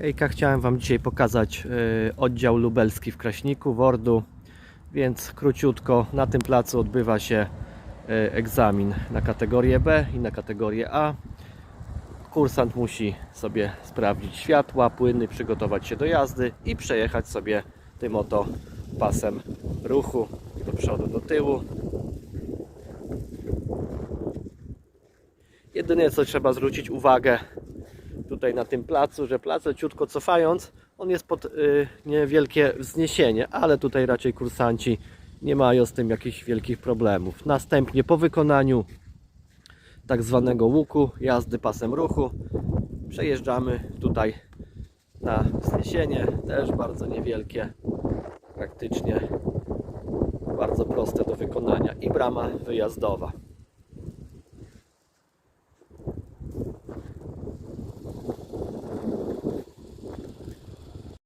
Hejka, chciałem Wam dzisiaj pokazać y, oddział lubelski w Kraśniku, Wordu, więc króciutko na tym placu odbywa się y, egzamin na kategorię B i na kategorię A. Kursant musi sobie sprawdzić światła, płyny, przygotować się do jazdy i przejechać sobie tym oto pasem ruchu do przodu, do tyłu. Jedyne co trzeba zwrócić uwagę tutaj na tym placu, że plac leciutko cofając, on jest pod y, niewielkie wzniesienie, ale tutaj raczej kursanci nie mają z tym jakichś wielkich problemów. Następnie po wykonaniu tak zwanego łuku, jazdy pasem ruchu, przejeżdżamy tutaj na wzniesienie, też bardzo niewielkie, praktycznie bardzo proste do wykonania i brama wyjazdowa.